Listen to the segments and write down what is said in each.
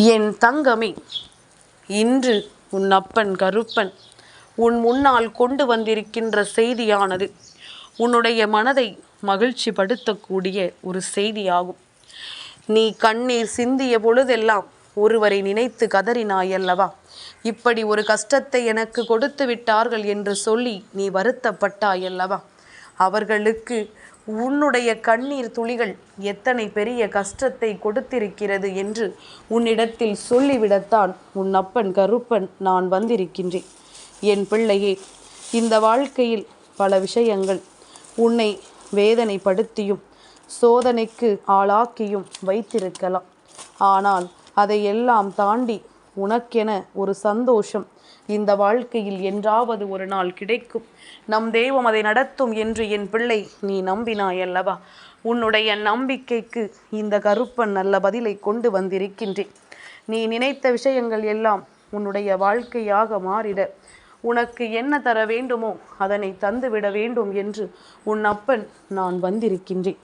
என் தங்கமே இன்று உன் அப்பன் கருப்பன் உன் முன்னால் கொண்டு வந்திருக்கின்ற செய்தியானது உன்னுடைய மனதை மகிழ்ச்சி படுத்தக்கூடிய ஒரு செய்தியாகும். நீ கண்ணீர் சிந்திய பொழுதெல்லாம் ஒருவரை நினைத்து கதறினாய் அல்லவா இப்படி ஒரு கஷ்டத்தை எனக்கு கொடுத்து விட்டார்கள் என்று சொல்லி நீ வருத்தப்பட்டாய் அல்லவா அவர்களுக்கு உன்னுடைய கண்ணீர் துளிகள் எத்தனை பெரிய கஷ்டத்தை கொடுத்திருக்கிறது என்று உன்னிடத்தில் சொல்லிவிடத்தான் உன் அப்பன் கருப்பன் நான் வந்திருக்கின்றேன். என் பிள்ளையே இந்த வாழ்க்கையில் பல விஷயங்கள் உன்னை வேதனைப்படுத்தியும் சோதனைக்கு ஆளாக்கியும் வைத்திருக்கலாம். ஆனால் அதையெல்லாம் தாண்டி உனக்கென ஒரு சந்தோஷம் இந்த வாழ்க்கையில் என்றாவது ஒரு நாள் கிடைக்கும். நம் தெய்வம் அதை நடத்தும் என்று என் பிள்ளை நீ நம்பினாய் அல்லவா உன்னுடைய நம்பிக்கைக்கு இந்த கருப்பன் நல்ல பதிலை கொண்டு வந்திருக்கின்றேன். நீ நினைத்த விஷயங்கள் எல்லாம் உன்னுடைய வாழ்க்கையாக மாறிட. உனக்கு என்ன தர வேண்டுமோ அதனை தந்துவிட வேண்டும் என்று உன் அப்பன் நான் வந்திருக்கின்றேன்.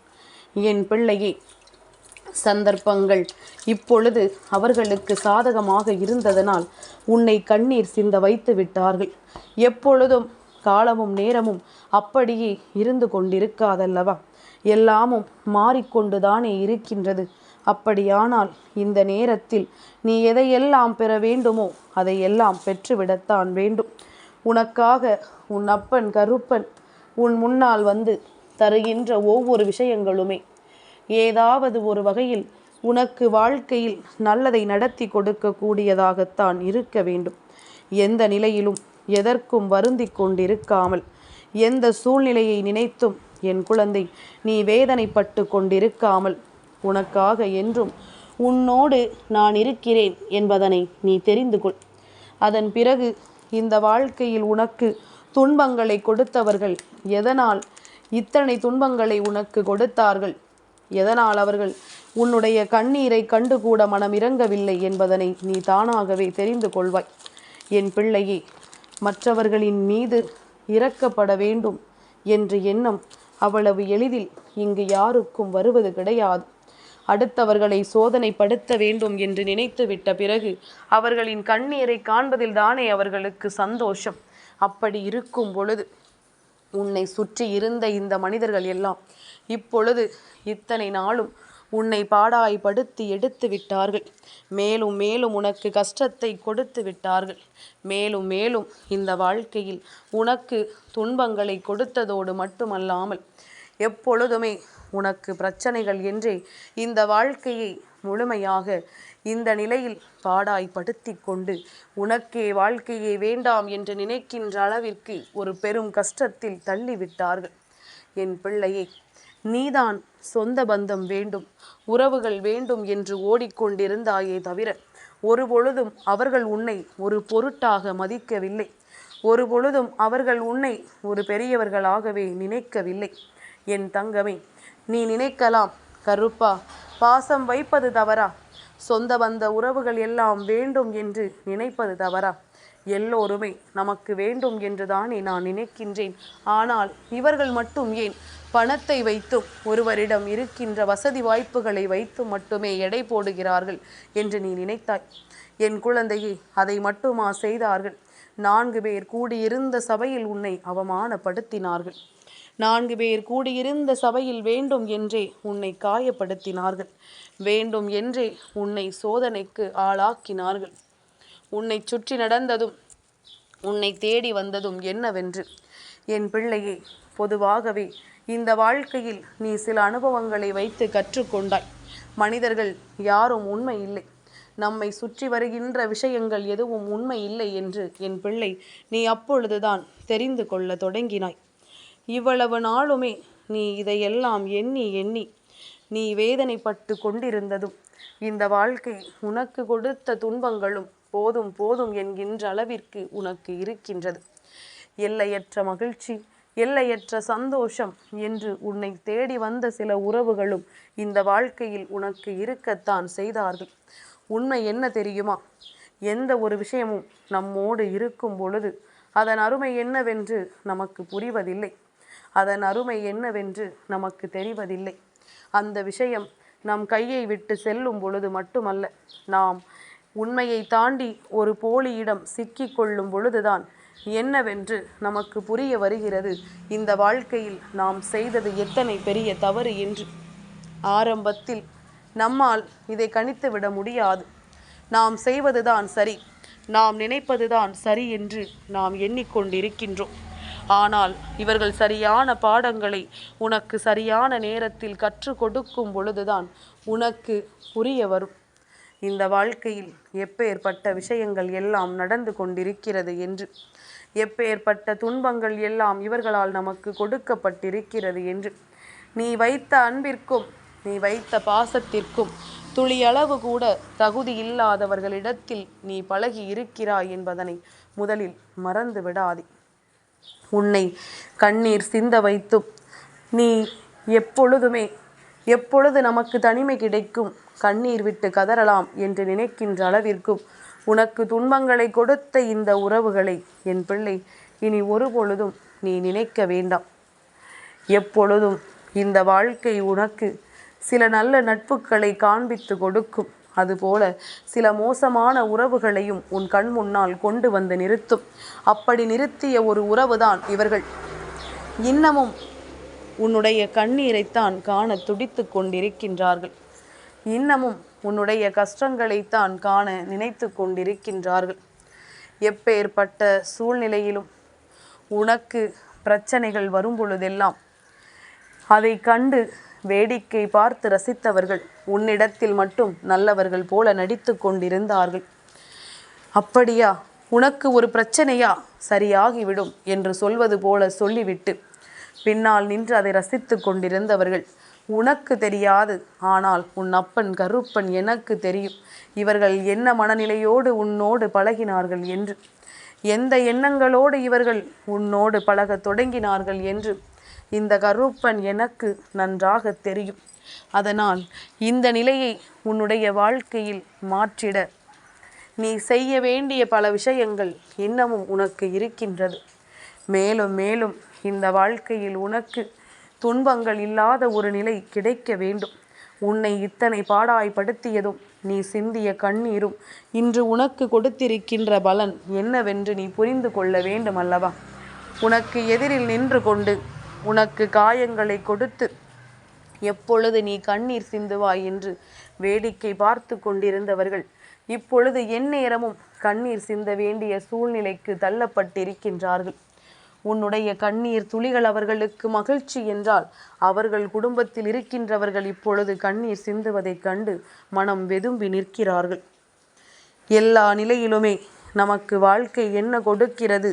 என் பிள்ளையே சந்தர்ப்பங்கள். இப்பொழுது அவர்களுக்கு சாதகமாக இருந்ததனால் உன்னை கண்ணீர் சிந்த வைத்து விட்டார்கள். எப்பொழுதும் காலமும் நேரமும் அப்படியே இருந்து கொண்டிருக்காதல்லவா? எல்லாமும் மாறிக்கொண்டுதானே இருக்கின்றது. அப்படியானால் இந்த நேரத்தில் நீ எதையெல்லாம் பெற வேண்டுமோ அதையெல்லாம் பெற்றுவிடத்தான் வேண்டும். உனக்காக உன் அப்பன் கருப்பன் உன் முன்னால் வந்து தருகின்ற ஒவ்வொரு விஷயங்களுமே ஏதாவது ஒரு வகையில் உனக்கு வாழ்க்கையில் நல்லதை நடத்தி கொடுக்கக்கூடியதாகத்தான் இருக்க வேண்டும். எந்த நிலையிலும் எதற்கும் வருந்தி கொண்டிருக்காமல் எந்த சூழ்நிலையை நினைத்தும் என் குழந்தை நீ வேதனைப்பட்டு கொண்டிருக்காமல் உனக்காக என்றும் உன்னோடு நான் இருக்கிறேன் என்பதனை நீ தெரிந்து கொள். அதன் பிறகு இந்த வாழ்க்கையில் உனக்கு துன்பங்களை கொடுத்தவர்கள் எதனால் இத்தனை துன்பங்களை உனக்கு கொடுத்தார்கள்? எதனால் அவர்கள் உன்னுடைய கண்ணீரை கண்டு கூட மனம் இறங்கவில்லை என்பதனை நீ தானாகவே தெரிந்து கொள்வாய். என் பிள்ளையே மற்றவர்களின் மீது இறக்கப்பட வேண்டும் என்ற எண்ணம் அவ்வளவு எளிதில் இங்கு யாருக்கும் வருவது கிடையாது. அடுத்தவர்களை சோதனைப்படுத்த வேண்டும் என்று நினைத்து விட்ட பிறகு அவர்களின் கண்ணீரை காண்பதில் தானே அவர்களுக்கு சந்தோஷம். அப்படி இருக்கும் பொழுது உன்னை சுற்றி இருந்த இந்த மனிதர்கள் எல்லாம் இப்பொழுது இத்தனை நாளும் உன்னை பாடாய்படுத்தி எடுத்து விட்டார்கள். மேலும் மேலும் உனக்கு கஷ்டத்தை கொடுத்து விட்டார்கள். மேலும் மேலும் இந்த வாழ்க்கையில் உனக்கு துன்பங்களை கொடுத்ததோடு மட்டுமல்லாமல் எப்பொழுதுமே உனக்கு பிரச்சனைகள் என்றே இந்த வாழ்க்கையை முழுமையாக இந்த நிலையில் பாடாய்படுத்தி கொண்டு உனக்கே வாழ்க்கையே வேண்டாம் என்று நினைக்கின்ற அளவிற்கு ஒரு பெரும் கஷ்டத்தில் தள்ளிவிட்டார்கள். என் பிள்ளையை நீதான் சொந்த பந்தம் வேண்டும் உறவுகள் வேண்டும் என்று ஓடிக்கொண்டிருந்தாயே தவிர ஒரு பொழுதும் அவர்கள் உன்னை ஒரு பொருட்டாக மதிக்கவில்லை. ஒரு பொழுதும் அவர்கள் உன்னை ஒரு பெரியவர்களாகவே நினைக்கவில்லை. என் தங்கமே நீ நினைக்கலாம் கருப்பா பாசம் வைப்பது தவறா? சொந்த பந்த உறவுகள் எல்லாம் வேண்டும் என்று நினைப்பது தவறா? எல்லோருமே நமக்கு வேண்டும் என்றுதானே நான் நினைக்கின்றேன். ஆனால் இவர்கள் மட்டும் ஏன் பணத்தை வைத்தும் ஒருவரிடம் இருக்கின்ற வசதி வாய்ப்புகளை வைத்தும் மட்டுமே எடை போடுகிறார்கள் என்று நீ நினைத்தாய். என் குழந்தையை அதை மட்டுமா செய்தார்கள்? நான்கு பேர் கூடியிருந்த சபையில் உன்னை அவமானப்படுத்தினார்கள். நான்கு பேர் கூடியிருந்த சபையில் வேண்டும் என்றே உன்னை காயப்படுத்தினார்கள். வேண்டும் என்றே உன்னை சோதனைக்கு ஆளாக்கினார்கள். உன்னை சுற்றி நடந்ததும் உன்னை தேடி வந்ததும் என்னவென்று? என் பிள்ளையை பொதுவாகவே இந்த வாழ்க்கையில் நீ சில அனுபவங்களை வைத்து கற்றுக்கொண்டாய். மனிதர்கள் யாரும் உண்மை இல்லை. நம்மை சுற்றி வருகின்ற விஷயங்கள் எதுவும் உண்மை இல்லை என்று என் பிள்ளை நீ அப்பொழுதுதான் தெரிந்து கொள்ள தொடங்கினாய். இவ்வளவு நாளுமே நீ இதையெல்லாம் எண்ணி எண்ணி நீ வேதனைப்பட்டு கொண்டிருந்ததும் இந்த வாழ்க்கை உனக்கு கொடுத்த துன்பங்களும் போதும் போதும் என்கின்ற அளவிற்கு உனக்கு இருக்கின்றது. எல்லையற்ற மகிழ்ச்சி எல்லையற்ற சந்தோஷம் என்று உன்னை தேடி வந்த சில உறவுகளும் இந்த வாழ்க்கையில் உனக்கு இருக்கத்தான் செய்தார்கள். உண்மை என்ன தெரியுமா? எந்த ஒரு விஷயமும் நம்மோடு இருக்கும் பொழுது அதன் அருமை என்னவென்று நமக்கு புரிவதில்லை. அதன் அருமை என்னவென்று நமக்கு தெரிவதில்லை. அந்த விஷயம் நம் கையை விட்டு செல்லும் பொழுது மட்டுமல்ல நாம் உண்மையை தாண்டி ஒரு போலியிடம் சிக்கிக்கொள்ளும் பொழுதுதான் என்னவென்று நமக்கு புரிய வருகிறது. இந்த வாழ்க்கையில் நாம் செய்தது எத்தனை பெரிய தவறு என்று. ஆரம்பத்தில் நம்மால் இதை கணித்து விட முடியாது. நாம் செய்வதுதான் சரி. நாம் நினைப்பதுதான் சரி என்று நாம் எண்ணிக்கொண்டிருக்கின்றோம். ஆனால் இவர்கள் சரியான பாடங்களை உனக்கு சரியான நேரத்தில் கற்றுக் கொடுக்கும் பொழுதுதான் உனக்கு புரிய வரும். இந்த வாழ்க்கையில் எப்பேற்பட்ட விஷயங்கள் எல்லாம் நடந்து கொண்டிருக்கிறது என்று எப்பேற்பட்ட துன்பங்கள் எல்லாம் இவர்களால் நமக்கு கொடுக்கப்பட்டிருக்கிறது என்று நீ வைத்த அன்பிற்கும் நீ வைத்த பாசத்திற்கும் துளியளவு கூட தகுதி இல்லாதவர்களிடத்தில் நீ பழகி இருக்கிறாய் என்பதனை முதலில் மறந்து விடாதே. உன்னை கண்ணீர் சிந்த வைத்தும் நீ எப்பொழுதுமே எப்பொழுது நமக்கு தனிமை கிடைக்கும் கண்ணீர் விட்டு கதறலாம் என்று நினைக்கின்ற அளவிற்கும். உனக்கு துன்பங்களை கொடுத்த இந்த உறவுகளை என் பிள்ளை இனி ஒருபொழுதும் நீ நினைக்க வேண்டாம். எப்பொழுதும் இந்த வாழ்க்கை உனக்கு சில நல்ல நட்புகளை காண்பித்து கொடுக்கும். அதுபோல சில மோசமான உறவுகளையும் உன் கண் முன்னால் கொண்டு வந்து நிறுத்தும். அப்படி நிறுத்திய ஒரு உறவுதான் இவர்கள். இன்னமும் உன்னுடைய கண்ணீரைத்தான் காண துடித்து கொண்டிருக்கின்றார்கள். இன்னமும் உன்னுடைய கஷ்டங்களைத்தான் காண நினைத்து கொண்டிருக்கின்றார்கள். எப்பேற்பட்ட சூழ்நிலையிலும் உனக்கு பிரச்சனைகள் வரும் பொழுதெல்லாம் அதை கண்டு வேடிக்கை பார்த்து ரசித்தவர்கள் உன்னிடத்தில் மட்டும் நல்லவர்கள் போல நடித்து கொண்டிருந்தார்கள். அப்படியா? உனக்கு ஒரு பிரச்சனையா? சரியாகிவிடும் என்று சொல்வது போல சொல்லிவிட்டு பின்னால் நின்று அதை ரசித்து கொண்டிருந்தவர்கள் உனக்கு தெரியாது. ஆனால் உன் அப்பன் கருப்பன் எனக்கு தெரியும். இவர்கள் என்ன மனநிலையோடு உன்னோடு பழகினார்கள் என்று. எந்த எண்ணங்களோடு இவர்கள் உன்னோடு பழகத் தொடங்கினார்கள் என்று. இந்த கருப்பன் எனக்கு நன்றாக தெரியும். அதனால் இந்த நிலையை உன்னுடைய வாழ்க்கையில் மாற்றிட. நீ செய்ய வேண்டிய பல விஷயங்கள் இன்னமும் உனக்கு இருக்கின்றது. மேலும் மேலும் இந்த வாழ்க்கையில் உனக்கு துன்பங்கள் இல்லாத ஒரு நிலை கிடைக்க வேண்டும். உன்னை இத்தனை பாடாய்படுத்தியதும் நீ சிந்திய கண்ணீரும் இன்று உனக்கு கொடுத்திருக்கின்ற பலன் என்னவென்று நீ புரிந்து கொள்ள வேண்டும் அல்லவா? உனக்கு எதிரில் நின்று கொண்டு உனக்கு காயங்களை கொடுத்து எப்பொழுது நீ கண்ணீர் சிந்துவாய் என்று வேடிக்கை பார்த்து கொண்டிருந்தவர்கள் இப்பொழுது எந்நேரமும் கண்ணீர் சிந்த வேண்டிய சூழ்நிலைக்கு தள்ளப்பட்டிருக்கின்றார்கள். உன்னுடைய கண்ணீர் துளிகள் அவர்களுக்கு மகிழ்ச்சி என்றால் அவர்கள் குடும்பத்தில் இருக்கின்றவர்கள் இப்பொழுது கண்ணீர் சிந்துவதைக் கண்டு மனம் வெதும்பி நிற்கிறார்கள். எல்லா நிலையிலுமே நமக்கு வாழ்க்கை என்ன கொடுக்கிறது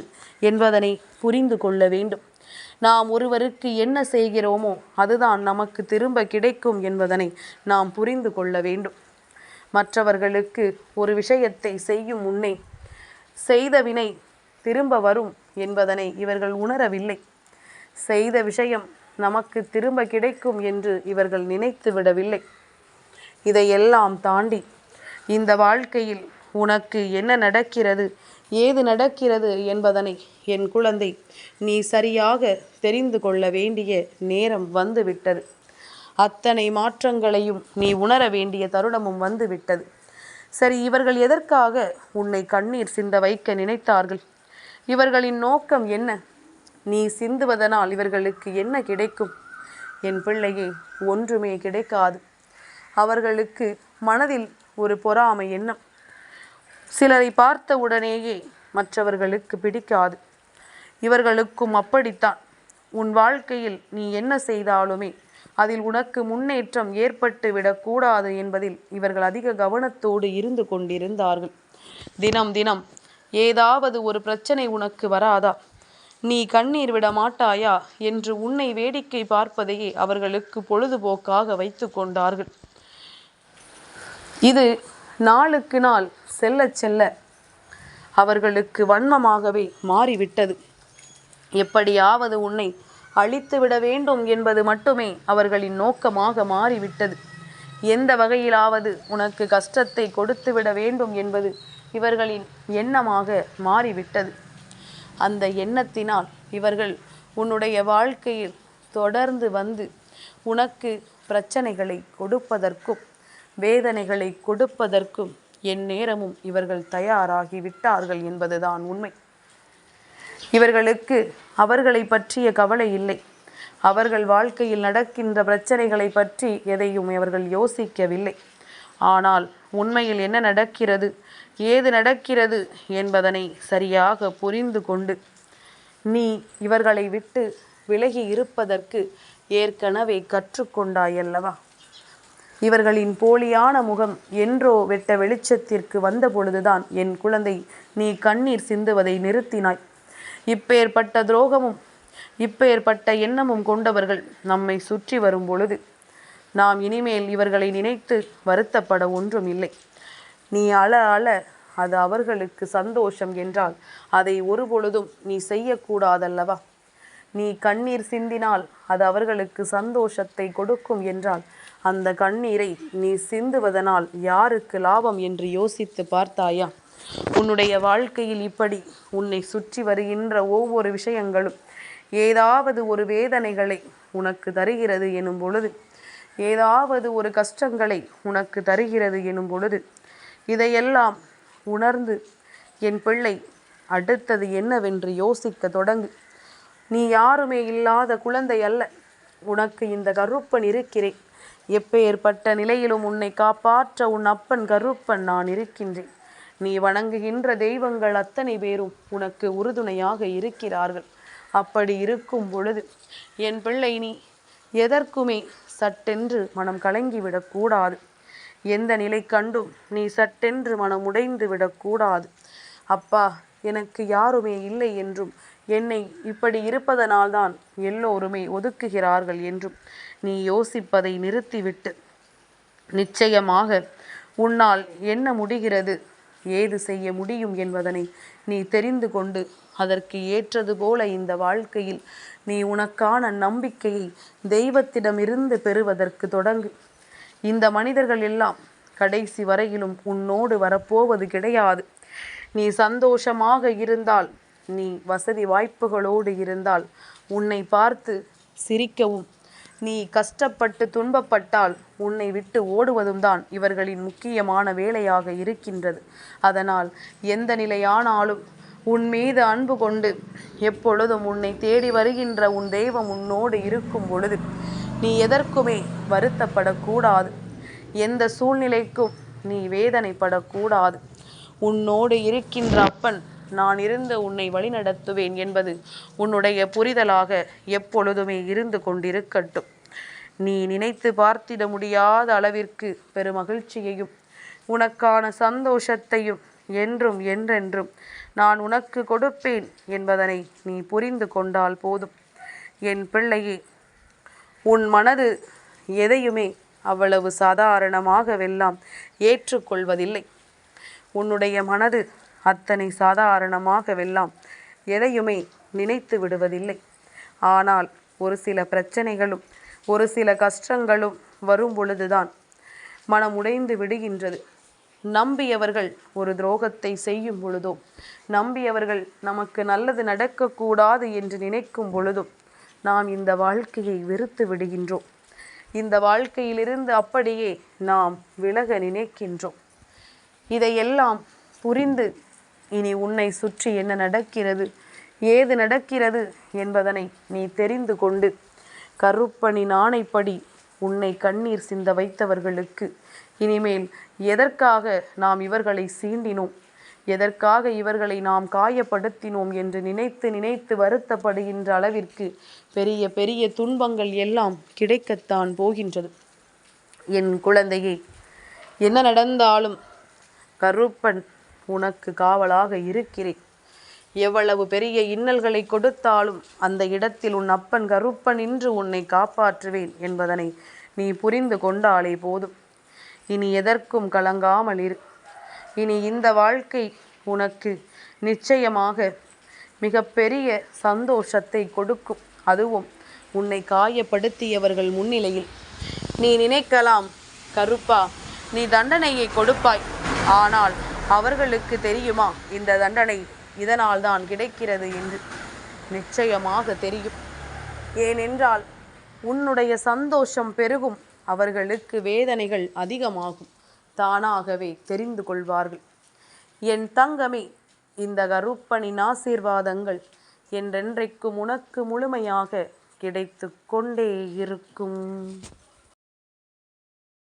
என்பதனை புரிந்து கொள்ள வேண்டும். நாம் ஒருவருக்கு என்ன செய்கிறோமோ அதுதான் நமக்கு திரும்ப கிடைக்கும் என்பதனை நாம் புரிந்து கொள்ள வேண்டும். மற்றவர்களுக்கு ஒரு விஷயத்தை செய்யும் முன்னே செய்த வினை திரும்ப வரும் என்பதனை இவர்கள் உணரவில்லை. செய்த விஷயம் நமக்கு திரும்ப கிடைக்கும் என்று இவர்கள் நினைத்து விடவில்லை. இதையெல்லாம் தாண்டி இந்த வாழ்க்கையில் உனக்கு என்ன நடக்கிறது ஏது நடக்கிறது என்பதனை என் குழந்தை நீ சரியாக தெரிந்து கொள்ள வேண்டிய நேரம் வந்துவிட்டது. அத்தனை மாற்றங்களையும் நீ உணர வேண்டிய தருணமும் வந்துவிட்டது. சரி இவர்கள் எதற்காக உன்னை கண்ணீர் சிந்த வைக்க நினைத்தார்கள்? இவர்களின் நோக்கம் என்ன? நீ சிந்துவதனால் இவர்களுக்கு என்ன கிடைக்கும்? என் பிள்ளையே ஒன்றுமே கிடைக்காது. அவர்களுக்கு மனதில் ஒரு பொறாமை எண்ணம். சிலரை பார்த்த உடனேயே மற்றவர்களுக்கு பிடிக்காது. இவர்களுக்கும் அப்படித்தான். உன் வாழ்க்கையில் நீ என்ன செய்தாலுமே அதில் உனக்கு முன்னேற்றம் ஏற்பட்டு விடக்கூடாது என்பதில் இவர்கள் அதிக கவனத்தோடு இருந்து கொண்டிருந்தார்கள். தினம் தினம் ஏதாவது ஒரு பிரச்சனை உனக்கு வராதா? நீ கண்ணீர் விட மாட்டாயா? என்று உன்னை வேடிக்கை பார்ப்பதையே அவர்களுக்கு பொழுதுபோக்காக வைத்து கொண்டார்கள். இது நாளுக்கு நாள் செல்ல செல்ல அவர்களுக்கு வன்மமாகவே மாறிவிட்டது. எப்படியாவது உன்னை அழித்து விட வேண்டும் என்பது மட்டுமே அவர்களின் நோக்கமாக மாறிவிட்டது. எந்த வகையிலாவது உனக்கு கஷ்டத்தை கொடுத்து விட வேண்டும் என்பது இவர்களின் எண்ணமாக மாறிவிட்டது. அந்த எண்ணத்தினால் இவர்கள் உன்னுடைய வாழ்க்கையில் தொடர்ந்து வந்து உனக்கு பிரச்சனைகளை கொடுப்பதற்கும் வேதனைகளை கொடுப்பதற்கும் எந்நேரமும் இவர்கள் தயாராகி விட்டார்கள் என்பதுதான் உண்மை. இவர்களுக்கு அவர்களை பற்றிய கவலை இல்லை. அவர்கள் வாழ்க்கையில் நடக்கின்ற பிரச்சனைகளை பற்றி எதையும் அவர்கள் யோசிக்கவில்லை. ஆனால் உண்மையில் என்ன நடக்கிறது? ஏது நடக்கிறது என்பதனை சரியாக புரிந்து கொண்டு நீ இவர்களை விட்டு விலகி இருப்பதற்கு ஏற்கனவே கற்றுக்கொண்டாயல்லவா? இவர்களின் போலியான முகம் என்றோ வெட்ட வெளிச்சத்திற்கு வந்த பொழுதுதான் என் குழந்தை நீ கண்ணீர் சிந்துவதை நிறுத்தினாய். இப்பேற்பட்ட துரோகமும் இப்பேற்பட்ட எண்ணமும் கொண்டவர்கள் நம்மை சுற்றி வரும் பொழுது நாம் இனிமேல் இவர்களை நினைத்து வருத்தப்பட ஒன்றும் இல்லை நீ அழ அழ அது அவர்களுக்கு சந்தோஷம் என்றால் அதை ஒருபொழுதும் நீ செய்யக்கூடாதல்லவா? நீ கண்ணீர் சிந்தினால் அது அவர்களுக்கு சந்தோஷத்தை கொடுக்கும் என்றால் அந்த கண்ணீரை நீ சிந்துவதனால் யாருக்கு லாபம் என்று யோசித்து பார்த்தாயா? உன்னுடைய வாழ்க்கையில் இப்படி உன்னை சுற்றி வருகின்ற ஒவ்வொரு விஷயங்களும் ஏதாவது ஒரு வேதனைகளை உனக்கு தருகிறது எனும் பொழுது ஏதாவது ஒரு கஷ்டங்களை உனக்கு தருகிறது எனும் பொழுது இதையெல்லாம் உணர்ந்து என் பிள்ளை அடுத்தது என்னவென்று யோசிக்க தொடங்கு. நீ யாருமே இல்லாத குழந்தை அல்ல. உனக்கு இந்த கருப்பன் இருக்கிறேன். எப்பேற்பட்ட நிலையிலும் உன்னை காப்பாற்ற உன் அப்பன் கருப்பன் நான் இருக்கின்றேன். நீ வணங்குகின்ற தெய்வங்கள் அத்தனை பேரும் உனக்கு உறுதுணையாக இருக்கிறார்கள். அப்படி இருக்கும் பொழுது என் பிள்ளை நீ எதற்குமே சட்டென்று மனம் கலங்கிவிடக்கூடாது எந்த நிலை கண்டும் நீ சட்டென்று மனம் உடைந்து விடக்கூடாது. அப்பா எனக்கு யாருமே இல்லை என்றும் என்னை இப்படி இருப்பதனால்தான் எல்லோருமே ஒதுக்குகிறார்கள் என்றும் நீ யோசிப்பதை நிறுத்திவிட்டு நிச்சயமாக உன்னால் என்ன முடிகிறது ஏது செய்ய முடியும் என்பதனை நீ தெரிந்து கொண்டு அதற்கு ஏற்றது போல இந்த வாழ்க்கையில் நீ உனக்கான நம்பிக்கையை தெய்வத்திடமிருந்து பெறுவதற்கு தொடங்கு. இந்த மனிதர்கள் எல்லாம் கடைசி வரையிலும் உன்னோடு வரப்போவது கிடையாது. நீ சந்தோஷமாக இருந்தால் நீ வசதி வாய்ப்புகளோடு இருந்தால் உன்னை பார்த்து சிரிக்கவும். நீ கஷ்டப்பட்டு துன்பப்பட்டால் உன்னை விட்டு ஓடுவதும் தான் இவர்களின் முக்கியமான வேலையாக இருக்கின்றது. அதனால் எந்த நிலையானாலும் உன் மீது அன்பு கொண்டு எப்பொழுதும் உன்னை தேடி வருகின்ற உன் தெய்வம் உன்னோடு இருக்கும் பொழுது நீ எதற்குமே வருத்தப்படக்கூடாது. எந்த சூழ்நிலைக்கும் நீ வேதனைப்படக்கூடாது. உன்னோடு இருக்கின்ற அப்பன் நான் இருந்து உன்னை வழிநடத்துவேன் என்பது உன்னுடைய புரிதலாக எப்பொழுதுமே இருந்து கொண்டிருக்கட்டும். நீ நினைத்து பார்த்திட முடியாத அளவிற்கு பெருமகிழ்ச்சியையும் உனக்கான சந்தோஷத்தையும் என்றும் என்றென்றும் நான் உனக்கு கொடுப்பேன் என்பதனை நீ புரிந்து கொண்டால் போதும். என் பிள்ளையே உன் மனது எதையுமே அவ்வளவு சாதாரணமாகவெல்லாம் ஏற்றுக்கொள்வதில்லை. உன்னுடைய மனது அத்தனை சாதாரணமாகவெல்லாம் எதையுமே நினைத்து விடுவதில்லை. ஆனால் ஒரு சில பிரச்சனைகளும் ஒரு சில கஷ்டங்களும் வரும் பொழுதுதான் மனம் உடைந்து விடுகின்றது. நம்பியவர்கள் ஒரு துரோகத்தை செய்யும் பொழுதும் நம்பியவர்கள் நமக்கு நல்லது நடக்கக்கூடாது என்று நினைக்கும் பொழுதும் நாம் இந்த வாழ்க்கையை வெறுத்து விடுகின்றோம். இந்த வாழ்க்கையிலிருந்து அப்படியே நாம் விலக நினைக்கின்றோம். இதையெல்லாம் புரிந்து இனி உன்னை சுற்றி என்ன நடக்கிறது ஏது நடக்கிறது என்பதனை நீ தெரிந்து கொண்டு கருப்பணி நாணைப்படி உன்னை கண்ணீர் சிந்த வைத்தவர்களுக்கு இனிமேல் எதற்காக நாம் இவர்களை சீண்டினோம்? எதற்காக இவர்களை நாம் காயப்படுத்தினோம் என்று நினைத்து நினைத்து வருத்தப்படுகின்ற அளவிற்கு பெரிய பெரிய துன்பங்கள் எல்லாம் கிடைக்கத்தான் போகின்றது. என் குழந்தையே என்ன நடந்தாலும் கருப்பன் உனக்கு காவலாக இருக்கிறேன். எவ்வளவு பெரிய இன்னல்களை கொடுத்தாலும் அந்த இடத்தில் உன் அப்பன் கருப்பன் இன்று உன்னை காப்பாற்றுவேன் என்பதனை நீ புரிந்து கொண்டாலே போதும். இனி எதற்கும் கலங்காமல் இரு. இனி இந்த வாழ்க்கை உனக்கு நிச்சயமாக மிகப்பெரிய சந்தோஷத்தை கொடுக்கும். அதுவும் உன்னை காயப்படுத்தியவர்கள் முன்னிலையில். நீ நினைக்கலாம் கருப்பா நீ தண்டனையை கொடுப்பாய். ஆனால் அவர்களுக்கு தெரியுமா இந்த தண்டனை இதனால் தான் கிடைக்கிறது என்று? நிச்சயமாக தெரியும். ஏனென்றால் உன்னுடைய சந்தோஷம் பெருகும் அவர்களுக்கு வேதனைகள் அதிகமாகும். தானாகவே தெரிந்து கொள்வார்கள். என் தங்கமே இந்த கருப்பனின் ஆசீர்வாதங்கள் என்றென்றைக்கும் உனக்கு முழுமையாக கிடைத்து கொண்டே இருக்கும்.